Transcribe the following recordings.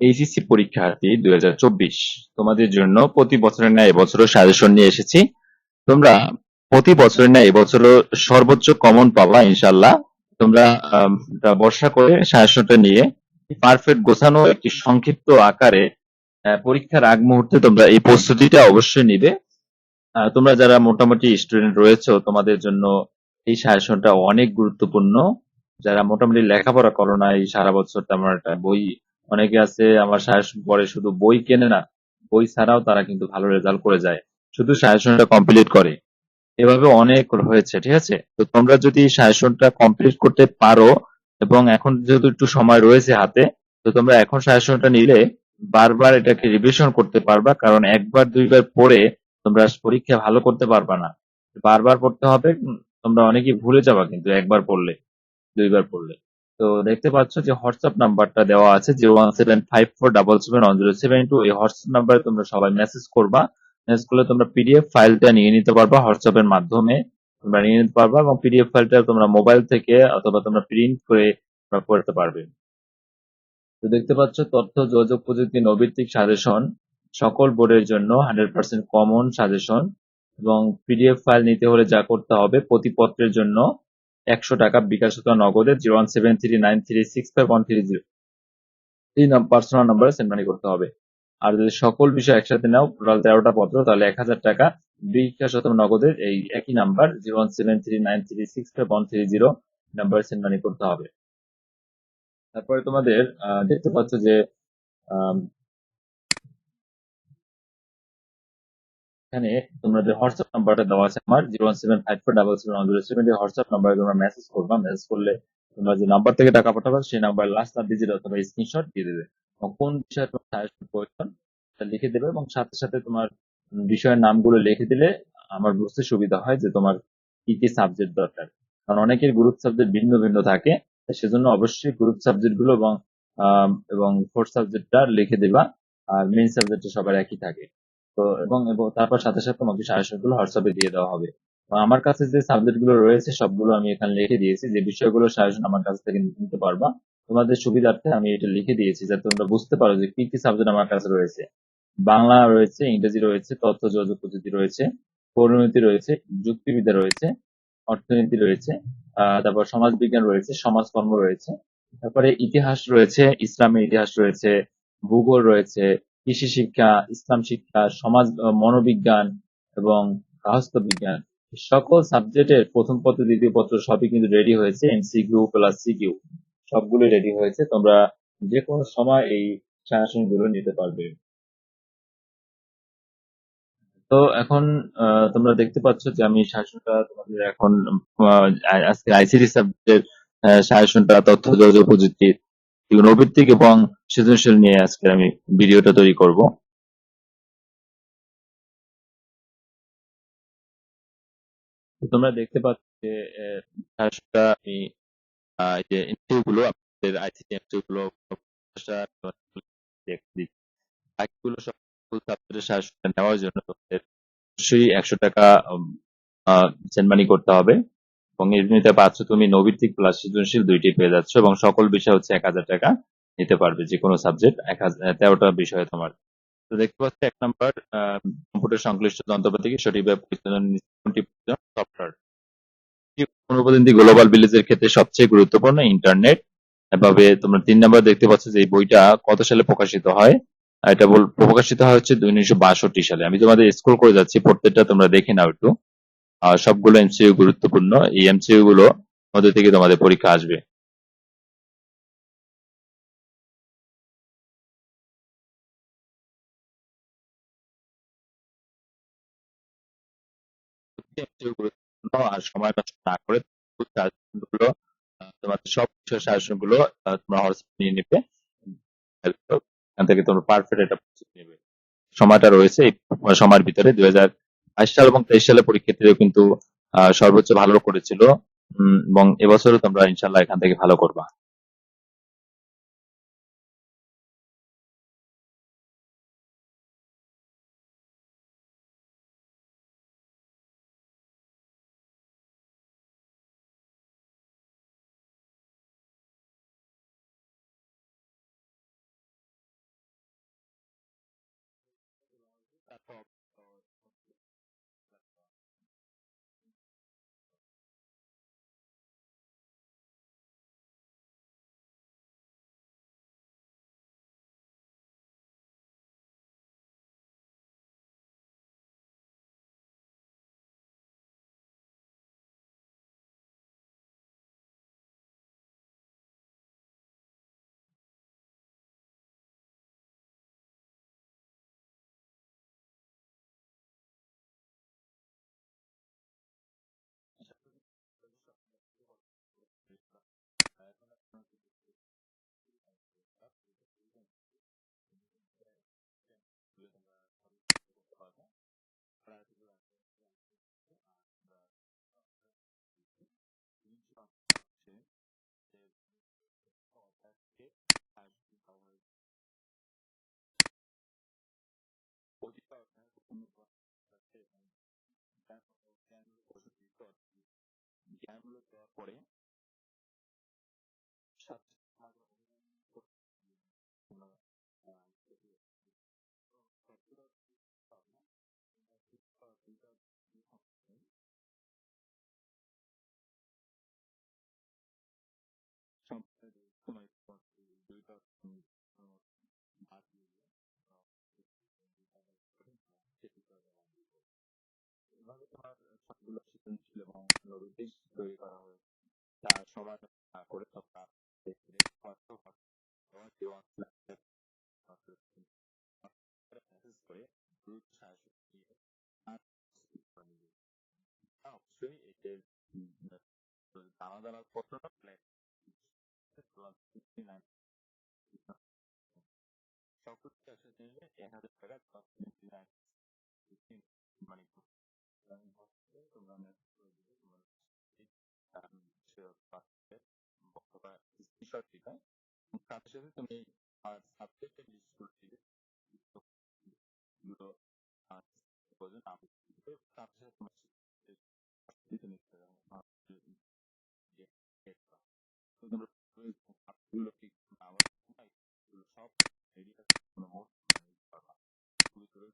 HSC পরীক্ষার্থী দুই হাজার চব্বিশ। তোমাদের জন্য প্রতি বছরের ন্যায় এবছরও সাজেশন নিয়ে এসেছি। তোমরা প্রতি বছরের ন্যায় এবছরও সর্বোচ্চ কমন পাবা ইনশাল্লাহ তোমরা বর্ষা করে সাজেশনটা নিয়ে পারফেক্ট গোছানো একটি সংক্ষিপ্ত আকারে পরীক্ষার আগ মুহূর্তে তোমরা এই প্রস্তুতিটা অবশ্যই নিবে। তোমরা যারা মোটামুটি স্টুডেন্ট রয়েছো, তোমাদের জন্য এই সাজেশনটা অনেক গুরুত্বপূর্ণ। যারা মোটামুটি লেখাপড়া করো না, এই সারা বছর তেমন একটা বই অনেকে আছে, আমার সাজেশন পড়ে শুধু বই কেনে না, বই ছাড়াও তারা কিন্তু ভালো রেজাল্ট করে যায়। শুধু সাজেশনটা কমপ্লিট করে। এভাবে অনেক হয়েছে, ঠিক আছে? তো তোমরা যদি সাজেশনটা কমপ্লিট করতে পারো, এবং এখন যেহেতু একটু সময় রয়েছে হাতে, তো তোমরা এখন সাজেশনটা নিলে বারবার এটাকে রিভিশন করতে পারবা, কারণ একবার, দুইবার পড়ে তোমরা পরীক্ষা ভালো করতে পারবা না। বারবার পড়তে হবে তোমরা অনেকেই ভুলে যাবা কিন্তু একবার পড়লে, দুইবার পড়লে। তো দেখতে পাচ্ছ যে হোয়াটসঅ্যাপ নাম্বারটা দেওয়া আছে, zero one seven five four double seven one zero seven two. এই হোয়াটসঅ্যাপ নাম্বারে তোমরা সবাই মেসেজ করবা। মেসেজ করলে তোমরা পিডিএফ ফাইলটা নিয়ে নিতে পারবা হোয়াটসঅ্যাপ এর মাধ্যমে। তোমরা নিয়ে নিতে পারবা এবং পিডিএফ ফাইলটা তোমরা মোবাইল থেকে অথবা তোমরা প্রিন্ট করে করতে পারবে। তো দেখতে পাচ্ছ তথ্য, যোগাযোগ প্রযুক্তি নৈর্ব্যক্তিক সাজেশন সকল বোর্ডের জন্য হান্ড্রেড পার্সেন্ট কমন সাজেশন এবং পিডিএফ ফাইল নিতে হলে যা করতে হবে প্রতি পত্রের জন্য একশো টাকা বিকাশ অথবা নগদে zero one seven three nine three six five one three zero. এই পার্সোনাল নাম্বারে সেন্ড মানি করতে হবে। আর যদি সকল বিষয় একসাথে নাও টোটাল তেরোটা পত্র, তাহলে এক হাজার টাকা বিকাশ অথবা নগদের এই একই number zero one seven three nine three six five one three zero নাম্বারে সেন্ড মানি করতে হবে। তারপরে তোমাদের দেখতে পাচ্ছ যে এখানে তোমাদের হোয়াটসঅ্যাপ নাম্বারটা দেওয়া আছে আমার, zero one seven five four double seven zero seven WhatsApp নাম্বারে তোমরা মেসেজ করবা। মেসেজ করলে তোমরা যে নাম্বার থেকে টাকা পাঠাবে, সেই নাম্বার লাস্ট চার ডিজিট অথবা স্ক্রিনশট দিয়ে দেবে। এবং কোন বিষয়ে তোমার সাজেশন প্রয়োজন, সেটা লিখে দেবে এবং সাথে সাথে তোমার বিষয়ের নামগুলো লিখে দিলে আমার বুঝতে সুবিধা হয় যে তোমার কি কি সাবজেক্ট দরকার। কারণ অনেকের গ্রুপ সাবজেক্ট ভিন্ন ভিন্ন থাকে সেজন্য অবশ্যই গ্রুপ সাবজেক্টগুলো এবং এবং ফোর্থ সাবজেক্টটা লিখে দিবা। আর মেইন সাবজেক্টটা সবার একই থাকে। তো এবং তারপর সাথে সাথে তোমাকে সাজেশনগুলো হোয়াটসঅ্যাপে দিয়ে দেওয়া হবে। আমার কাছে যে সাবজেক্টগুলো রয়েছে, সবগুলো আমি এখানে লিখে দিয়েছি। যে বিষয়গুলো সাজেশন আমার কাছ থেকে নিতে পারবা। তোমাদের সুবিধার্থে আমি এটা লিখে দিয়েছি, যাতে তোমরা বুঝতে পারো যে কি কি সাবজেক্ট আমার কাছে রয়েছে। বাংলা রয়েছে, ইংরেজি রয়েছে, তথ্য যোগাযোগ প্রযুক্তি রয়েছে, পরিণতি রয়েছে, যুক্তিবিদ্যা রয়েছে, অর্থনীতি রয়েছে তারপর সমাজ বিজ্ঞান রয়েছে, সমাজকর্ম রয়েছে, তারপরে ইতিহাস রয়েছে, ইসলামের ইতিহাস রয়েছে, ভূগোল রয়েছে কৃষি শিক্ষা, ইসলাম শিক্ষা, সমাজ মনোবিজ্ঞান এবং গার্হস্থ্য বিজ্ঞান সকল সাবজেক্টের প্রথম পত্র, দ্বিতীয় পত্র সবই কিন্তু রেডি হয়েছে এমসিকিউ প্লাস সিকিউ সবগুলো রেডি হয়েছে। তোমরা যে কোনো সময় এই সাজেশনগুলো নিতে পারবে। তো এখন তোমরা দেখতে পাচ্ছ যে আমি শাসনটা তোমাদের এখন আজকে আইসিটি সাবজেক্টের শাসনটা তথ্য, যোগাযোগ প্রযুক্তি নৈর্ব্যক্তিক এবং সৃজনশীল নিয়ে আজকে আমি ভিডিওটা তৈরি করব। তোমরা দেখতে পাচ্ছ যে গুলো সব নেওয়ার জন্য তোমাদের অবশ্যই একশো টাকা করতে হবে। এবং এমনিতে পাচ্ছ তুমি নৈর্ব্যক্তিক প্লাস সৃজনশীল দুইটি পেয়ে যাচ্ছ এবং সকল বিষয় হচ্ছে এক হাজার টাকা নিতে পারবে যে কোনো সাবজেক্ট এক হাজার তেরোটা বিষয় তোমার। তো দেখতে পাচ্ছ এক নম্বর কম্পিউটার সংশ্লিষ্ট যন্ত্রপাতিকে সঠিকভাবে পরিচালনা সফটওয়্যার অনুপ্রতিনিধি গ্লোবাল ভিলেজের ক্ষেত্রে সবচেয়ে গুরুত্বপূর্ণ ইন্টারনেট এভাবে তোমরা তিন নম্বর দেখতে পাচ্ছ যে এই বইটা কত সালে প্রকাশিত হয়? এটা বল প্রকাশিত হয় হচ্ছে উনিশশো বাষট্টি সালে। আমি তোমাদের স্ক্রল করে যাচ্ছি, প্রত্যেকটা তোমরা দেখে নাও একটু। সবগুলো এমসিইউ গুরুত্বপূর্ণ। এই এমসিইউ গুলো মধ্যে থেকে তোমাদের পরীক্ষা আসবে। গুরুত্বপূর্ণ, আর সময় নষ্ট না করে সাজেশনগুলো তোমাদের সব সাজেশনগুলো তোমরা নিয়ে নিবে। এখান থেকে তোমরা পারফেক্ট একটা নেবে। সময়টা রয়েছে এই সময়ের ভিতরে দুই হাজার বাইশ সাল এবং তেইশ সালের পরীক্ষার্থীরা কিন্তু সর্বোচ্চ ভালো করেছিল। এবং এবছরও তোমরা ইনশাল্লাহ এখান থেকে ভালো করবা। জ্ঞানগুলো দেওয়ার পরে সবগুলো সৃজনশীল এবং নৈতিক তৈরি করা হয়েছে তার সবার করে তোমরা অবশ্যই এদের উম, দানা দানার প্ল্যান সবকিছু একসাথে নিলে এক হাজার টাকা মানে আমি হচ্ছে তোমরা message করে দিবে তোমার বক্তব্য স্ক্রিনশট দিবে সাথে সাথে তুমি আর সাবজেক্টের লিস্ট করে দিবে দুটো প্রয়োজন আমি সাথে সাথে তোমার তুমি তোমরা গুলো কি আমার সব রেডি আছে কোনো নোট খুবই করে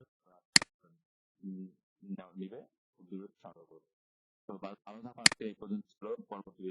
নিবে ছিল পরবর্তী